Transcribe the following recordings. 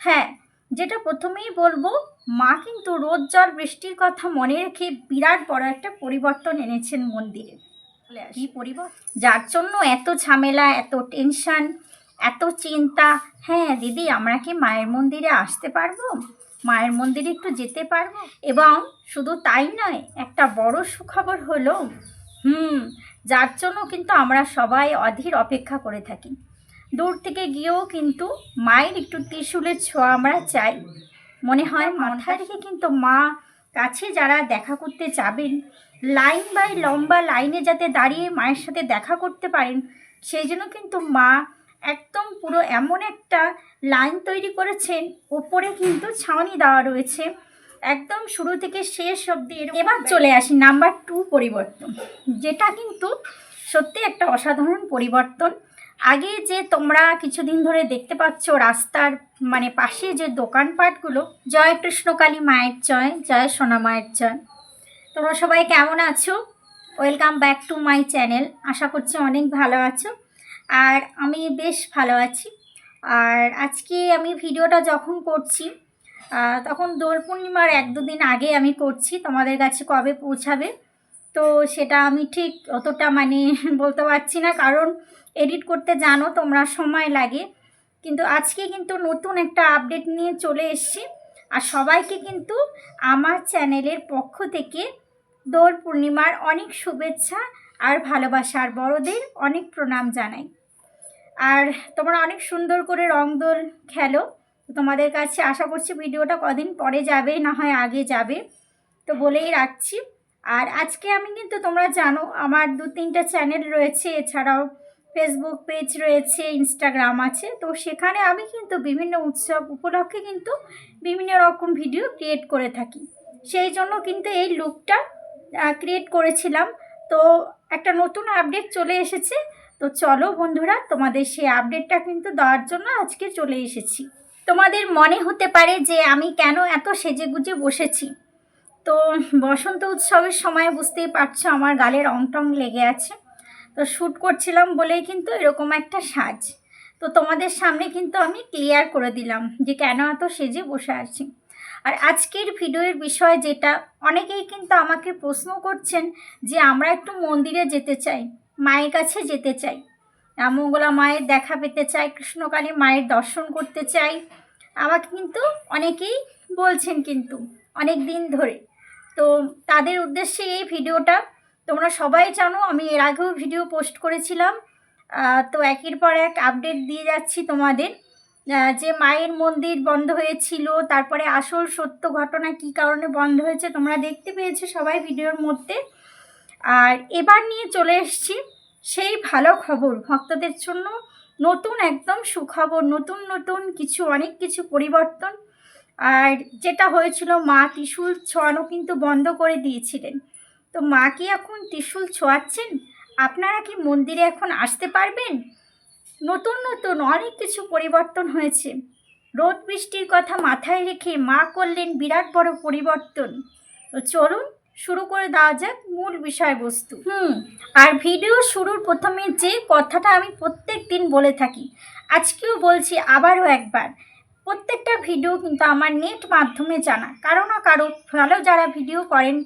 হ্যাঁ যেটা প্রথমেই বলব মা কিন্তু রোদ জল বৃষ্টির কথা মনে রেখে বিরাট বড় একটা পরিবর্তন এনেছেন মন্দিরে। কি পরিবর্তন? যার জন্য এত ঝামেলা এত টেনশন এত চিন্তা। হ্যাঁ দিদি আমরা কি মায়ের মন্দিরে আসতে পারব? মায়ের মন্দিরে একটু যেতে পারব? এবং শুধু তাই নয় একটা বড় সুখবর হলো হুম যার জন্য কিন্তু আমরা সবাই অধীর অপেক্ষা করে থাকি। দূর থেকে গিয়েও কিন্তু মায়ের একটু ত্রিশূলের ছোঁয়া আমরা চাই। মনে হয় মাথায় রেখে কিন্তু মা কাছে যারা দেখা করতে যাবেন, লাইন বাই লম্বা লাইনে যাতে দাঁড়িয়ে মায়ের সাথে দেখা করতে পারেন, সেই জন্য কিন্তু মা একদম পুরো এমন একটা লাইন তৈরি করেছেন উপরে কিন্তু ছাউনি দেওয়া রয়েছে। একদম শুরু থেকে শেষ অবধি এবার চলে আসি নাম্বার টু পরিবর্তন, যেটা কিন্তু সত্যি একটা অসাধারণ পরিবর্তন। আগে যে তোমরা কিছুদিন ধরে দেখতে পাচ্ছ রাস্তার মানে পাশে যে দোকানপাটগুলো জয় কৃষ্ণকালী মায়ের জয় জয় সোনা মায়ের জয়। তোমরা সবাই কেমন আছো? Welcome back to my channel আশা করছি অনেক ভালো আছো। আর আমি বেশ ভালো আছি। আর আজকে আমি ভিডিওটা যখন করছি তখন দোল পূর্ণিমার এক দুদিন আগে আমি করছি, তোমাদের কাছে কবে পৌঁছাবে? তো সেটা আমি ঠিক অতটা মানে বলতে পারছি না, কারণ এডিট করতে জানো তোমরা সময় লাগে। কিন্তু আজকে কিন্তু নতুন একটা আপডেট নিয়ে চলে এসেছি। আর সবাইকে কিন্তু আমার চ্যানেলের পক্ষ থেকে দোল পূর্ণিমার অনেক শুভেচ্ছা আর ভালোবাসা, আর বড়দের অনেক প্রণাম জানাই। আর তোমরা অনেক সুন্দর করে রং দোল খেলো। তোমাদের কাছে আশা করছি ভিডিওটা কদিন পরে যাবে, না হয় আগে যাবে। তো বলেই রাখছি। আর আজকে আমি কিন্তু তোমরা জানো, আমার দু তিনটা চ্যানেল রয়েছে। এছাড়াও ফেসবুক পেজ রয়েছে ইনস্টাগ্রাম আছে। তো সেখানে আমি কিন্তু বিভিন্ন উৎসব উপলক্ষে কিন্তু বিভিন্ন রকম ভিডিও ক্রিয়েট করে থাকি। সেই জন্য কিন্তু এই লুকটা ক্রিয়েট করেছিলাম। তো একটা নতুন আপডেট চলে এসেছে। তো চলো বন্ধুরা, তোমাদের সেই আপডেটটা কিন্তু দেওয়ার জন্য আজকে চলে এসেছি। তোমাদের মনে হতে পারে যে আমি কেন এত সেজে গুজে বসেছি? তো বসন্ত উৎসবের সময় বুঝতেই পারছ আমার গালে রং টং লেগে আছে। তো শ্যুট করছিলাম বলেই কিন্তু এরকম একটা সাজ। তো তোমাদের সামনে কিন্তু আমি ক্লিয়ার করে দিলাম যে কেন এত সেজে বসে আছি। আর আজকের ভিডিওর বিষয় যেটা, অনেকেই কিন্তু আমাকে প্রশ্ন করছেন যে আমরা একটু মন্দিরে যেতে চাই, মায়ের কাছে যেতে চাই। মঙ্গলা মায়ের দেখা পেতে চাই, কৃষ্ণকালী মায়ের দর্শন করতে চাই। আমাকে কিন্তু অনেকেই বলছেন কিন্তু, অনেক দিন ধরে। তো তাদের উদ্দেশ্যে এই ভিডিওটা তোমরা সবাই জানো, আমি এর আগেও ভিডিও পোস্ট করেছিলাম। তো একের পর এক আপডেট দিয়ে যাচ্ছি তোমাদের। যে মায়ের মন্দির বন্ধ হয়েছিল, তারপরে আসল সত্য ঘটনা কী কারণে বন্ধ হয়েছে, তোমরা দেখতে পেয়েছ সবাই ভিডিওর মধ্যে। আর এবার নিয়ে চলে এসেছি সেই ভালো খবর, ভক্তদের জন্য নতুন একদম সুখবর, নতুন নতুন কিছু, অনেক কিছু পরিবর্তন। আর যেটা হয়েছিল, মা ত্রিশূল ছোঁয়ানো কিন্তু বন্ধ করে দিয়েছিলেন। তো মা কি এখন ত্রিশূল ছোঁয়াচ্ছেন? আপনারা কি মন্দিরে এখন আসতে পারবেন? নতুন নতুন অনেক কিছু পরিবর্তন হয়েছে। রোদ বৃষ্টির কথা মাথায় রেখে মা করলেন বিরাট বড় পরিবর্তন। তো চলুন, শুরু করে দেওয়া যাক মূল বিষয়বস্তু। হুম, আর ভিডিও শুরুর প্রথমে যে কথাটা আমি প্রত্যেক দিন বলে থাকি, আজকেও বলছি আবারও একবার। প্রত্যেকটা ভিডিও কিন্তু আমার নেট মাধ্যমে জানা, কারও না কারও ভালো যারা ভিডিও করেন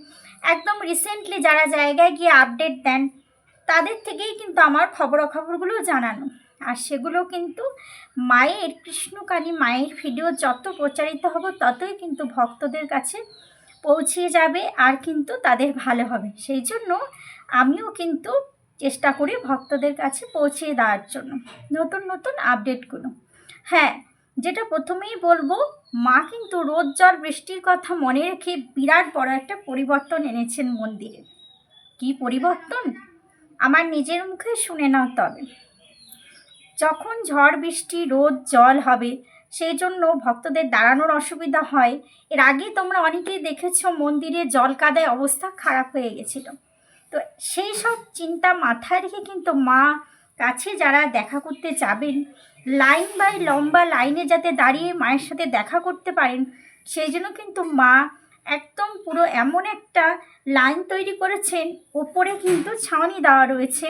একদম রিসেন্টলি যারা জায়গায় গিয়ে আপডেট দেন, তাদের থেকেই কিন্তু আমার খবরাখবরগুলো জানানো। আর সেগুলো কিন্তু মায়ের, কৃষ্ণকালী মায়ের ভিডিও যত প্রচারিত হবে, ততই কিন্তু ভক্তদের কাছে পৌঁছে যাবে আর কিন্তু তাদের ভালো হবে। সেই জন্য আমিও কিন্তু চেষ্টা করি ভক্তদের কাছে পৌঁছে দেওয়ার জন্য। নতুন নতুন আপডেটগুলো হ্যাঁ যেটা প্রথমেই বলব, মা কিন্তু রোদ জল বৃষ্টির কথা মনে রেখে বিরাট বড় একটা পরিবর্তন এনেছেন মন্দিরে। কি পরিবর্তন? আমার নিজের মুখে শুনে নাও তবে। যখন ঝড় বৃষ্টি রোদ জল হবে, সেই জন্য ভক্তদের দাঁড়ানোর অসুবিধা হয়। এর আগে তোমরা অনেকেই দেখেছ মন্দিরে জল কাদায় অবস্থা খারাপ হয়ে গেছিল। তো সেই সব চিন্তা মাথায় রেখে কিন্তু মা কাছে যারা দেখা করতে যাবেন লাইন বাই লম্বা লাইনে যাতে দাঁড়িয়ে মায়ের সাথে দেখা করতে পারেন, সেই জন্য কিন্তু মা একদম পুরো এমন একটা লাইন তৈরি করেছেন উপরে কিন্তু ছাউনি দেওয়া রয়েছে।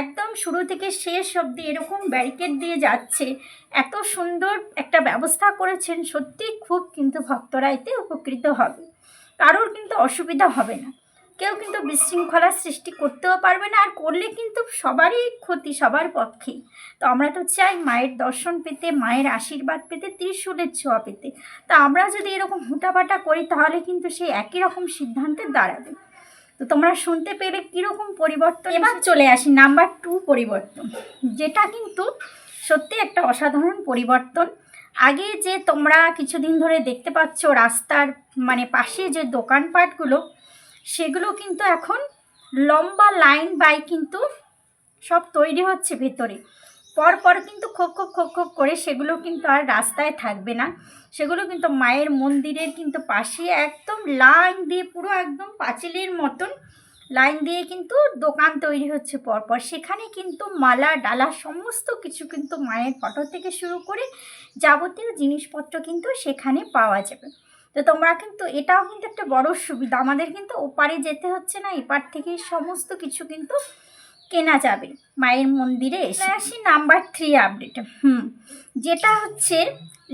একদম শুরু থেকে শেষ অবধি এরকম ব্যারিকেড দিয়ে যাচ্ছে। এত সুন্দর একটা ব্যবস্থা করেছেন সত্যি খুব কিন্তু ভক্তরা এতে উপকৃত হবে। কারোর কিন্তু অসুবিধা হবে না। কেউ কিন্তু বিশৃঙ্খলার সৃষ্টি করতেও পারবে না, আর করলে কিন্তু সবারই ক্ষতি, সবার পক্ষেই তো আমরা তো চাই মায়ের দর্শন পেতে, মায়ের আশীর্বাদ পেতে, ত্রিশূলের ছোঁয়া পেতে। তা আমরা যদি এরকম হুটাপাটা করি, তাহলে কিন্তু সেই একই রকম সিদ্ধান্তে দাঁড়াবে। তো তোমরা শুনতে পেলে কীরকম পরিবর্তন এবার চলে আসি নাম্বার টু পরিবর্তন, যেটা কিন্তু সত্যি একটা অসাধারণ পরিবর্তন। আগে যে তোমরা কিছুদিন ধরে দেখতে পাচ্ছ রাস্তার মানে পাশে যে দোকানপাটগুলো সেগুলো কিন্তু এখন লম্বা লাইন বাই কিন্তু সব তৈরি হচ্ছে ভেতরে। পর পর কিন্তু খোপ খোপ খোপ খোপ করে সেগুলো কিন্তু আর রাস্তায় থাকবে না। সেগুলো কিন্তু মায়ের মন্দিরের কিন্তু পাশে একদম লাইন দিয়ে পুরো একদম পাঁচিলের মতন লাইন দিয়ে কিন্তু দোকান তৈরি হচ্ছে পরপর। সেখানে কিন্তু মালা, ডালা সমস্ত কিছু কিন্তু মায়ের ফটো থেকে শুরু করে যাবতীয় জিনিসপত্র কিন্তু সেখানে পাওয়া যাবে। তো তোমরা কিন্তু এটাও কিন্তু একটা বড় সুবিধা। আমাদের কিন্তু ওপারে যেতে হচ্ছে না, এপার থেকে সমস্ত কিছু কিন্তু কেনা যাবে। মায়ের মন্দিরে এসে আসি নাম্বার থ্রি আপডেট হুম, যেটা হচ্ছে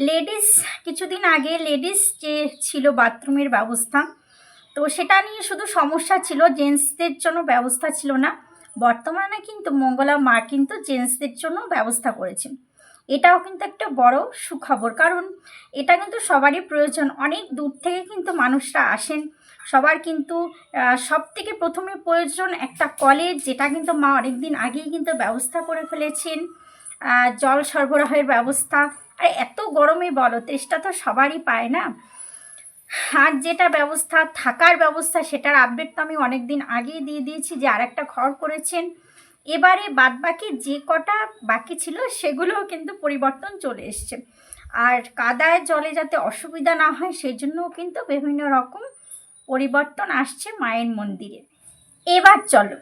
লেডিস কিছুদিন আগে লেডিস যে ছিল বাথরুমের ব্যবস্থা, তো সেটা নিয়ে শুধু সমস্যা ছিল জেন্টসদের জন্য ব্যবস্থা ছিল না। বর্তমানে কিন্তু মঙ্গলা মা কিন্তু জেন্টসদের জন্য ব্যবস্থা করেছেন। এটাও কিন্তু একটা বড় সুখবর। কারণ এটা কিন্তু সবারই প্রয়োজন। অনেক দূর থেকে কিন্তু মানুষরা আসেন। সবার কিন্তু সব থেকে প্রথমে প্রয়োজন একটা কলের যেটা কিন্তু মা অনেক দিন আগেই কিন্তু ব্যবস্থা করে ফেলেছেন জল সরবরাহের ব্যবস্থা। আর, এত গরমে বলো, তেষ্টা তো সবারই পায় না। আর যেটা ব্যবস্থা, থাকার ব্যবস্থা, সেটার আপডেট তো আমি অনেক দিন আগেই দিয়ে দিয়েছি যে আর একটা ঘর করেছেন। এবারে বাদবাকি যে কটা বাকি ছিল সেগুলোও কিন্তু পরিবর্তন চলে এসছে। আর কাদায় জলে যাতে অসুবিধা না হয় সেই জন্যও কিন্তু বিভিন্ন রকম পরিবর্তন আসছে মায়ের মন্দিরে। এবার চলো,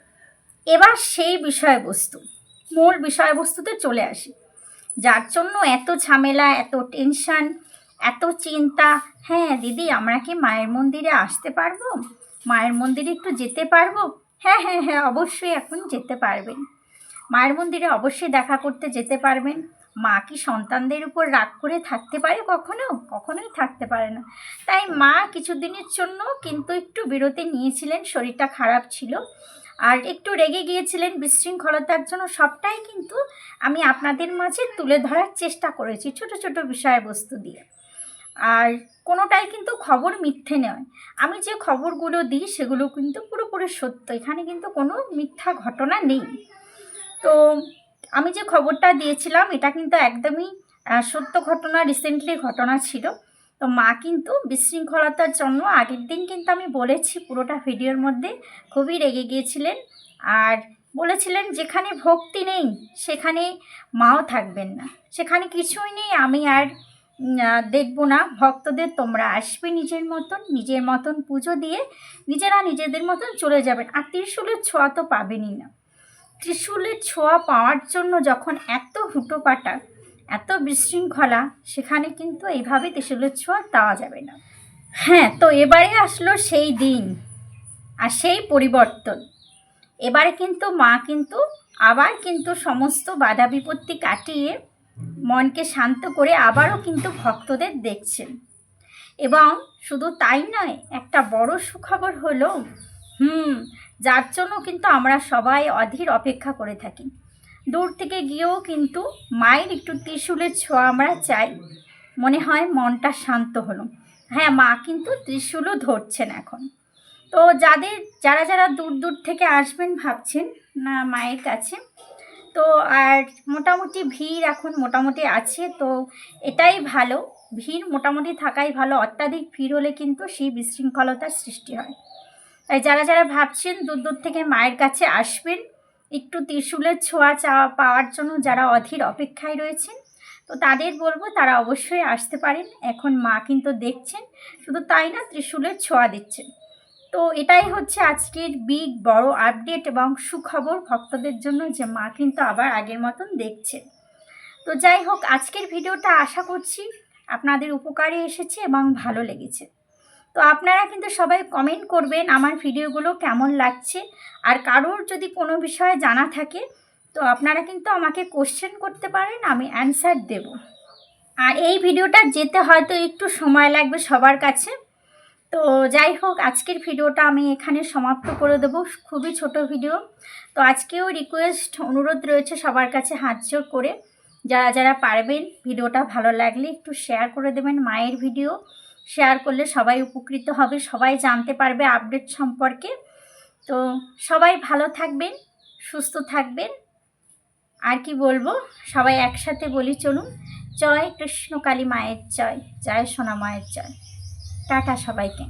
এবার সেই বিষয়বস্তু, মূল বিষয়বস্তুতে চলে আসি। যার জন্য এত ঝামেলা, এত টেনশন, এত চিন্তা হ্যাঁ দিদি, আমরা কি মায়ের মন্দিরে আসতে পারব? মায়ের মন্দিরে একটু যেতে পারব? হ্যাঁ হ্যাঁ হ্যাঁ অবশ্যই এখন যেতে পারবেন। মায়ের মন্দিরে অবশ্যই দেখা করতে যেতে পারবেন। মা কি সন্তানদের উপর রাগ করে থাকতে পারে কখনো? কখনোই থাকতে পারে না। তাই মা কিছুদিনের জন্য কিন্তু একটু বিরতি নিয়েছিলেন, শরীরটা খারাপ ছিল। আর একটু রেগে গিয়েছিলেন বিশৃঙ্খলতার জন্য। সবটাই কিন্তু আমি আপনাদের মাঝে তুলে ধরার চেষ্টা করেছি ছোট ছোট বিষয়বস্তু দিয়ে। আর কোনোটাই কিন্তু খবর মিথ্যে নয়। আমি যে খবরগুলো দিই, সেগুলো কিন্তু পুরোপুরি সত্য। এখানে কিন্তু কোনো মিথ্যা ঘটনা নেই। তো আমি যে খবরটা দিয়েছিলাম, এটা কিন্তু একদমই সত্য ঘটনা রিসেন্টলি ঘটনা ছিল। তো মা কিন্তু বিশৃঙ্খলতার জন্য আগের দিন কিন্তু আমি বলেছি, পুরোটা ভিডিওর মধ্যে খুবই রেগে গিয়েছিলেন। আর বলেছিলেন, যেখানে ভক্তি নেই, সেখানে মাও থাকবেন না। সেখানে কিছুই নেই, আমি আর দেখব না। ভক্তদের তোমরা আসবে নিজের মতন নিজের মতন পুজো দিয়ে নিজেরা নিজেদের মতন চলে যাবেন। আর ত্রিশূলের ছোঁয়া তো পাবেনই না। ত্রিশূলের ছোঁয়া পাওয়ার জন্য যখন এত হুটোপাটা, এত বিশৃঙ্খলা, সেখানে কিন্তু এইভাবে ত্রিশূলের ছোঁয়া দেওয়া যাবে না। হ্যাঁ তো এবারে আসলো সেই দিন আর সেই পরিবর্তন। এবারে কিন্তু মা কিন্তু আবার কিন্তু সমস্ত বাধা বিপত্তি কাটিয়ে মনকে শান্ত করে আবারও কিন্তু ভক্তদের দেখছেন। এবং শুধু তাই নয়, একটা বড় সুখবর হলো, হুম, যার জন্য কিন্তু আমরা সবাই অধীর অপেক্ষা করে থাকি। দূর থেকে গিয়েও কিন্তু মায়ের একটু ত্রিশূলের ছোঁয়া আমরা চাই। মনে হয় মনটা শান্ত হলো। হ্যাঁ মা কিন্তু ত্রিশূলও ধরছেন এখন। তো যাদের, যারা যারা দূর দূর থেকে আসবেন ভাবছেন, না, মায়ের কাছে তো আর মোটামুটি ভিড় এখন মোটামুটি আছে, তো এটাই ভালো। ভিড় মোটামুটি থাকাই ভালো, অত্যাধিক ভিড় হলে কিন্তু সেই বিশৃঙ্খলতার সৃষ্টি হয়। তাই যারা যারা ভাবছেন দূর দূর থেকে মায়ের কাছে আসবেন, একটু ত্রিশূলের ছোঁয়া চাওয়া পাওয়ার জন্য যারা অধীর অপেক্ষায় রয়েছেন, তো তাদের বলব তারা অবশ্যই আসতে পারেন। এখন মা কিন্তু দেখছেন, শুধু তাই না, ত্রিশূলের ছোঁয়া দিচ্ছেন। তো এটাই হচ্ছে আজকের বিগ বড় আপডেট এবং সুখবর ভক্তদের জন্য যে মা কিন্তু আবার আগের মতন দেখছে। তো যাই হোক, আজকের ভিডিওটা আশা করছি আপনাদের উপকারে এসেছে এবং ভালো লেগেছে। তো আপনারা কিন্তু সবাই কমেন্ট করবেন আমার ভিডিওগুলো কেমন লাগছে। আর কারোর যদি কোনো বিষয়ে জানা থাকে, তো আপনারা কিন্তু আমাকে কোশ্চেন করতে পারেন, আমি অ্যান্সার দেব। আর এই ভিডিওটা যেতে হয়তো একটু সময় লাগবে সবার কাছে। তো যাই হোক, আজকের ভিডিওটা আমি এখানে সমাপ্ত করে দেবো। খুবই ছোট ভিডিও। তো আজকেও রিকোয়েস্ট অনুরোধ রয়েছে সবার কাছে হাত জোর করে। যারা যারা পারবেন ভিডিওটা ভালো লাগলে একটু শেয়ার করে দেবেন মায়ের ভিডিও। শেয়ার করলে সবাই উপকৃত হবে, সবাই জানতে পারবে আপডেট সম্পর্কে। তো সবাই ভালো থাকবেন, সুস্থ থাকবেন। আর কি বলব, সবাই একসাথে বলি চলুন। জয় কৃষ্ণকালী মায়ের জয় জয় সোনা মায়ের জয়। টাটা সবাইকে।